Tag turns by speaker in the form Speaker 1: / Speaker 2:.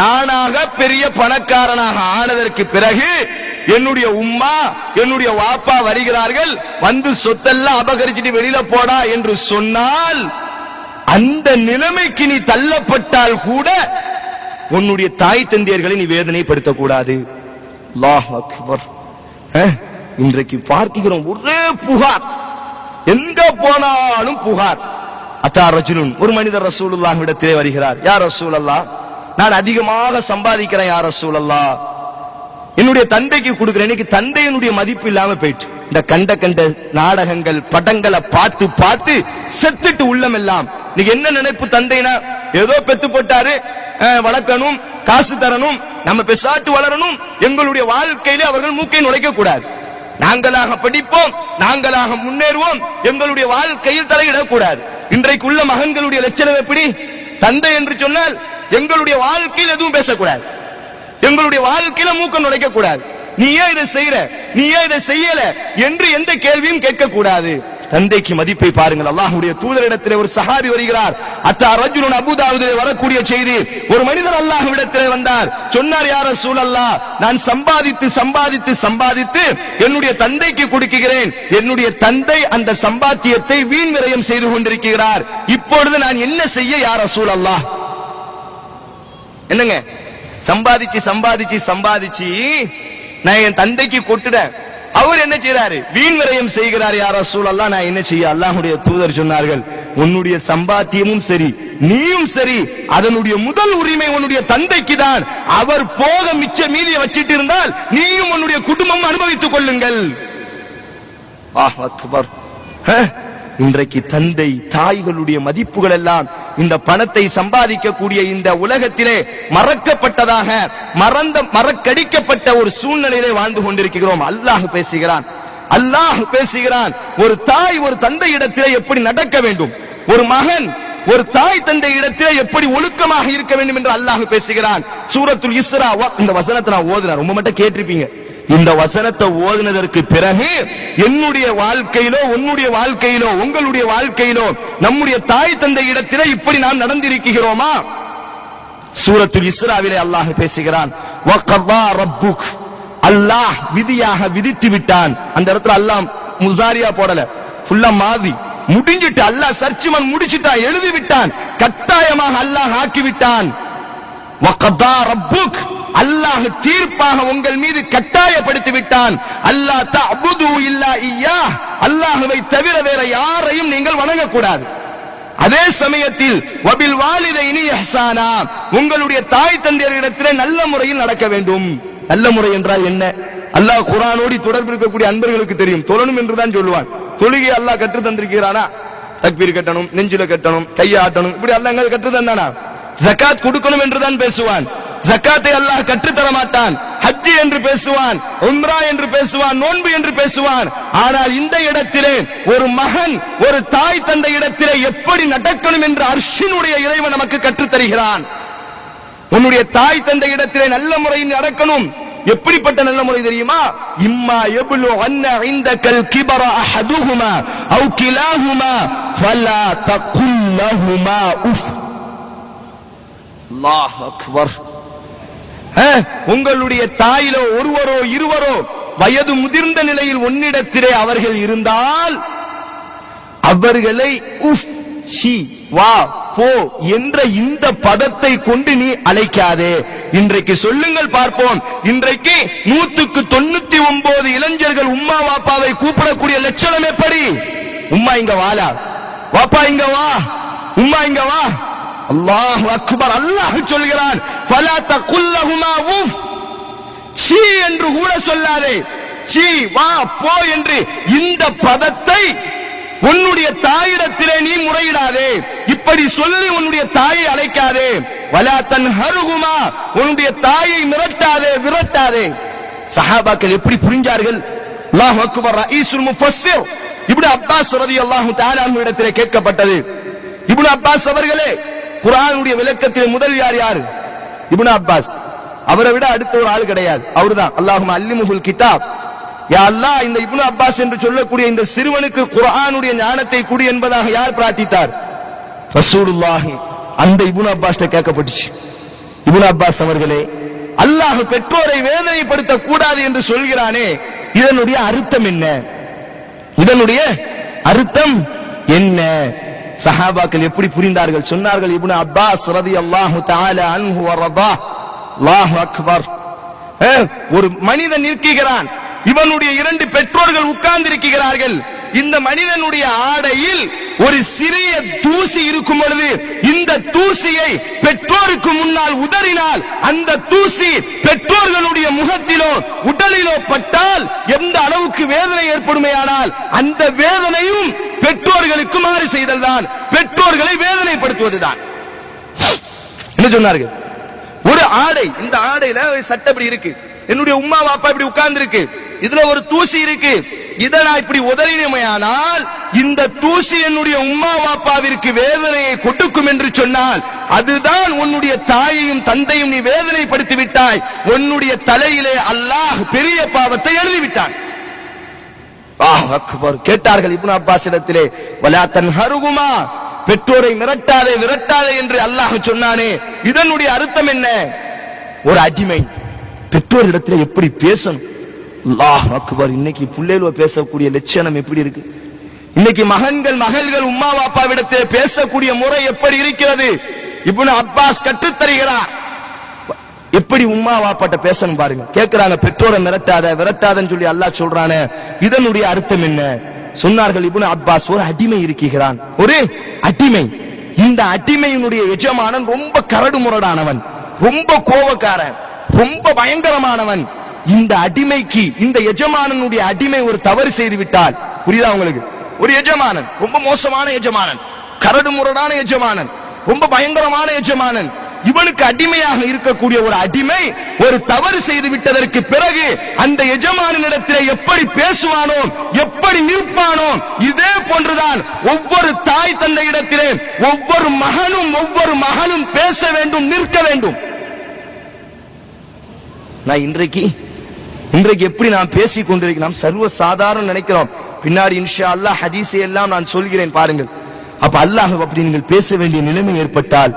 Speaker 1: நானாக பெரிய பணக்காரனாக ஆனதற்கு பிறகு என்னுடைய உம்மா என்னுடைய வாப்பா வருகிறார்கள். வந்து சொத்தெல்லாம் அபகரிச்சுட்டு வெளியில போடா என்று சொன்னால் அந்த நிலைமைக்கு நீ தள்ளப்பட்டால் கூட உன்னுடைய தாய் தந்தையர்களை நீ வேதனைப்படுத்தக்கூடாது. அல்லாஹ் இன்றைக்கு பார்க்கிறோம் ஒரே புகார். எங்க போனாலும் புகார். அத்தா ரஜுலுன் ஒரு மனிதர் ரசூலுல்லாஹ் இடத்திலே வருகிறார். யார் ரசூல் நான் அதிகமாக சம்பாதிக்கிறேன் யார சூழல்லா என்னுடைய தந்தைக்கு கொடுக்கிறேன். இன்னைக்கு தந்தையினுடைய மதிப்பு இல்லாம போயிட்டு. இந்த கண்ட கண்ட நாடகங்கள் படங்களை பார்த்து பார்த்து செத்துட்டு உள்ளம் எல்லாம். இன்னைக்கு என்ன நினைப்பு தந்தைனா ஏதோ பெத்து போட்டாரு அஹ், வளர்க்கணும் காசு தரணும் நம்ம பெசாட்டு வளரணும் எங்களுடைய வாழ்க்கையிலே அவர்கள் மூக்கை நுழைக்க கூடாது நாங்களாக படிப்போம் நாங்களாக முன்னேறுவோம் எங்களுடைய வாழ்க்கையில் தலையிடக்கூடாது. இன்றைக்கு உள்ள மகன்களுடைய லட்சணம் எப்படி? தந்தை என்று சொன்னால் எங்களுடைய வாழ்க்கையில் எதுவும் பேசக்கூடாது. எங்களுடைய வாழ்க்கையில மூக்க நுழைக்க கூடாது நீ ஏன் இதை செய்யற நீ ஏன் இதை செய்யல என்று எந்த கேள்வியும் கேட்க கூடாது தந்தைக்கு மதிப்பை பாருங்கள். அல்லாஹுடைய தூதரிடத்திலே ஒரு சஹாபி வருகிறார். அத்தா ரஜுலுன் அபுதாவுதிலே வரக்கூடிய செய்தி ஒரு மனிதர் அல்லாஹுவிடத்திலே வந்தார். சொன்னார் யார சூழல்லா நான் சம்பாதித்து சம்பாதித்து சம்பாதித்து என்னுடைய தந்தைக்கு கொடுக்கிறேன். என்னுடைய தந்தை அந்த சம்பாத்தியத்தை வீண் விரயம் செய்து கொண்டிருக்கிறார். இப்பொழுது நான் என்ன செய்ய யார சூழல்லா என்னங்க? சம்பாதிச்சு சம்பாதிச்சு சம்பாதிச்சு நான் என் தந்தைக்கு கொட்டுறேன். அவர் என்ன செய்யறாரு வீண் விரயம் செய்கிறார் யார சூழல்லாம் நான் என்ன செய்ய? அல்லாஹுடைய தூதர் சொன்னார்கள் உன்னுடைய சம்பாத்தியமும் சரி நீயும் சரி அதனுடைய முதல் உரிமை உன்னுடைய தந்தைக்கு தான். அவர் போக மிச்ச மீதியை வச்சிட்டு இருந்தால் நீயும் உன்னுடைய குடும்பம் அனுபவித்துக் கொள்ளுங்கள். ஆஹ் அக்பர். இன்றைக்கு தந்தை தாய்களுடைய மதிப்புகள் எல்லாம் இந்த பணத்தை சம்பாதிக்கக்கூடிய இந்த உலகத்திலே மறக்கப்பட்டதாக மறந்த மறக்கடிக்கப்பட்ட ஒரு சூழ்நிலையிலே வாழ்ந்து கொண்டிருக்கிறோம். அல்லாஹ் பேசுகிறான். அல்லாஹ் பேசுகிறான். ஒரு தாய் ஒரு தந்தை இடத்திலே எப்படி நடக்க வேண்டும்? ஒரு மகன் ஒரு தாய் தந்தை இடத்திலே எப்படி ஒழுக்கமாக இருக்க வேண்டும் என்று அல்லாஹ் பேசுகிறான். சூரத்துல் இஸ்ரா இந்த வசனத்தை நான் ஓதுறேன். ரொம்ப மட்டும் கேட்டிருப்பீங்க. இந்த வசனத்தை ஓதினதற்கு பிறகு என்னுடைய வாழ்க்கையிலோ உன்னுடைய வாழ்க்கையிலோ உங்களுடைய வாழ்க்கையிலோ நம்முடைய தாய் தந்தை இடத்திலே இப்படி நாம் நடந்திருக்கிறோமா? சூரத்துல் இஸ்ராவிலே அல்லாஹ் பேசுகிறான் அல்லாஹ் விதியாக விதித்து விட்டான். அந்த இடத்துல அல்லாஹ் முசாரியா போடல. ஃபுல்லா மாதி. முடிஞ்சிட்டு அல்லாஹ் சர்ச்சுமன் முடிச்சிட்டான் எழுதி விட்டான். கட்டாயமாக அல்லாஹ் ஆக்கி விட்டான் அல்லாஹ் தீர்ப்பாக உங்கள் மீது கட்டாயப்படுத்தி விட்டான் அல்லாஹ் தஅபுது இல்லா இய்யா அல்லாஹ்வை தவிர வேற யாரையும் நீங்கள் வணங்கக்கூடாது. அதே சமயத்தில் வபில் வாலிதைனி இஹ்சானா. உங்களுடைய தாய் தந்தையரிடத்திலே நல்ல முறையில் நடக்க வேண்டும். நல்ல முறை என்றால் என்ன? அல்லாஹ் குரானோடி தொடர்பு இருக்கக்கூடிய அன்பர்களுக்கு தெரியும். தொழணும் என்றுதான் சொல்லுவான். தொழுகை அல்லாஹ் கற்று தந்திருக்கிறானா? தக்பீர் கட்டணும் நெஞ்சில கட்டணும் கையாட்டணும் இப்படி அல்லாஹ் எங்க கற்று தந்தானா? ஜகாத் கொடுக்கணும் என்றுதான் பேசுவான். ஜக்காத்தை அல்லாஹ் கற்றுத்தர மாட்டான். ஹஜ்ஜி என்று பேசுவான் உம்ரா என்று பேசுவான் நோன்பு என்று பேசுவான். ஆனால் இந்த இடத்திலே ஒரு மகன் ஒரு தாய் தந்தை இடத்திலே எப்படி நடக்கணும் என்று அர்ஷினுடைய இறைவன் நமக்கு கற்றுத் தருகிறான் உன்னுடைய தாய் தந்தை இடத்திலே நல்ல முறையில் நடக்கணும். எப்படிப்பட்ட நல்ல முறை தெரியுமா? இம்மா எபுலு அன்ன இந்தக்கல் கிபர அஹதுஹுமா அவு கிலாஹுமா ஃபலா தகுல்லஹுமா உஃப். அல்லாஹ் அக்பர். உங்களுடைய தாயிலோ ஒருவரோ இருவரோ வயது முதிர்ந்த நிலையில் ஒன்னிடத்திலே அவர்கள் இருந்தால் அவர்களை உஃப் ஷி வா போ என்ற இந்த பதத்தை கொண்டு நீ அழைக்காதே. இன்றைக்கு சொல்லுங்கள் பார்ப்போம். இன்றைக்கு நூத்துக்கு தொண்ணூத்தி ஒன்பது இளைஞர்கள் உம்மா வாப்பாவை கூப்பிடக்கூடிய லட்சணம் எப்படி? உம்மா இங்க வாலா. வாப்பா இங்க வா. உம்மா இங்க வா. அல்லாஹ் அக்பர் அல்லாஹ் சொல்கிறான் ஃபலா தகுல்லஹுமா உஃப். சீ என்று கூட சொல்லாதே. சீ வா போ என்று இந்த பதத்தை உன்னுடைய தாயிடத்திலே நீ முறையிடாதே. இப்படி சொல்லி உன்னுடைய தாயை அழைக்காதே. வலா தன் ஹருகுமா உன்னுடைய தாயை மிரட்டாதே விரட்டாதே. சஹாபாக்கள் எப்படி புரிஞ்சார்கள்? அல்லாஹ் அக்பர் ரஈசுல் முஃபஸ்ஸிர். இப்னு அப்பாஸ் ரலியல்லாஹு தஆலா அன்ஹு இடத்திலே கேட்கப்பட்டது. இப்னு அப்பாஸ் அவர்களே குரானுடைய விளக்கத்தில் முதல் யார் யார்? Ibn Abbas. அவரை விட அடுத்த ஒரு ஆள் கிடையாது. அவர்தான். அல்லாஹும் அல்லிமுகுல் கிதாப். யா அல்லாஹ் இந்த இப்னு அப்பாஸ் என்று சொல்லக்கூடிய இந்த சிறுவனுக்கு குரானுடைய ஞானத்தை கூடி என்பதாக யார் பிரார்த்தித்தார்? ரசூலுல்லாஹி. அந்த இப்னு அப்பாஸ்ட கேட்கப்பட்டுச்சு. இபுனா அப்பாஸ் அவர்களே அல்லாஹ் பெற்றோரை வேதனைப்படுத்த கூடாது என்று சொல்கிறானே இதனுடைய அர்த்தம் என்ன? இதனுடைய அர்த்தம் என்ன? சஹாபாக்கள் எப்படி புரிந்தார்கள்? சொன்னார்கள் இப்னு அப்பாஸ் ரலியல்லாஹு தஆலா அன்ஹு வரதா அல்லாஹு அக்பர். ஒரு மனிதன் நிற்கிறான். இவனுடைய இரண்டு பெற்றோர்கள் உட்கார்ந்திருக்கிறார்கள். இந்த மனிதனுடைய ஆடையில் ஒரு சிறிய தூசி இருக்கும் பொழுது இந்த தூசியை பெற்றோருக்கு முன்னால் உதறினால் அந்த தூசி பெற்றோர்களுடைய முகத்திலோ உடலிலோ பட்டால் எந்த அளவுக்கு வேதனை ஏற்படுமையானால் அந்த வேதனையும் பெற்றோர்களுக்கு மாறு செய்தல்தான் பெற்றோர்களை வேதனைப்படுத்துவதுதான். என்ன சொன்னார்கள்? ஒரு ஆடை இந்த ஆடையில ஒரு சட்டப்படி இருக்கு. என்னுடைய உம்மா பாப்பா இப்படி உட்கார்ந்து இருக்கு இதுல ஒரு தூசி இருக்கு. இதை நான் இப்படி உதறினமையானால் இந்த தூசி என்னுடைய உம்மா பாப்பாவிற்கு வேதனையை கொடுக்கும் என்று சொன்னால் அதுதான் உன்னுடைய தாயையும் தந்தையும் நீ வேதனைப்படுத்தி விட்டாய். உன்னுடைய தலையிலே அல்லாஹ் பெரிய பாவத்தை எழுதிவிட்டான். ஆஹ் அக்பர். கேட்டார்கள் இப்னு அப்பாஸ் இடத்திலே வலா தன்ஹருகுமா? பெற்றோரை மிரட்டாதே விரட்டாதே என்று அல்லாஹ் சொன்னானே. இதனுடைய அர்த்தம் என்ன? ஒரு அடிமை. பெற்றோர் இடத்துல எப்படி பேசணும்? அல்லாஹ் அக்பர். இன்னைக்கு புள்ளேலுவ பேசக்கூடிய லட்சணம் எப்படி இருக்கு? இன்னைக்கு மகன்கள் மகள்கள் உம்மா பாப்பாவிடத்தில் பேசக்கூடிய முறை எப்படி இருக்கிறது? இப்னு அப்பாஸ் கற்றுத்தருகிறார். எப்படி உம்மா வாப்பாட்ட பேசணும் பாருங்க. கேட்கிறாங்க பெற்றோரை மிரட்டாத விரட்டாதன்னு சொல்லி அல்லாஹ் சொல்றானே. இதனுடைய அர்த்தம் என்ன? சொன்னார்கள் இப்னு அப்பாஸ் ஒரு அடிமை இருக்கிறான். ஒரு அடிமை. இந்த அடிமையினுடைய எஜமானன் ரொம்ப கரடு முரடானவன் ரொம்ப கோபக்காரன். ரொம்ப பயங்கரமானவன். இந்த அடிமைக்கு இந்த எஜமானனுடைய அடிமை ஒரு தவறு செய்து விட்டால் புரியுதா உங்களுக்கு? ஒரு எஜமானன் ரொம்ப மோசமான எஜமானன் கரடு முரடான எஜமானன் ரொம்ப பயங்கரமான எஜமானன் இவனுக்கு அடிமையாக இருக்கக்கூடிய ஒரு அடிமை ஒரு தவறு செய்து விட்டதற்கு பிறகு அந்த எஜமானிடத்தில் எப்படி பேசுவானோ எப்படி நிற்பானோ இதே போன்றுதான் ஒவ்வொரு தாய் தந்தை இடத்திலே ஒவ்வொரு மகனும் ஒவ்வொரு மகனும் பேச வேண்டும் நிற்க வேண்டும். நான் இன்றைக்கு இன்றைக்கு எப்படி நாம் பேசிக் கொண்டிருக்கிறோம்? சர்வ சாதாரண நினைக்கிறோம். பின்னாடி இன்ஷா அல்லாஹ் ஹதீஸை எல்லாம் நான் சொல்கிறேன் பாருங்கள். அப்ப அல்லாஹ் அப்படி நீங்கள் பேச வேண்டிய நிலைமை ஏற்பட்டால்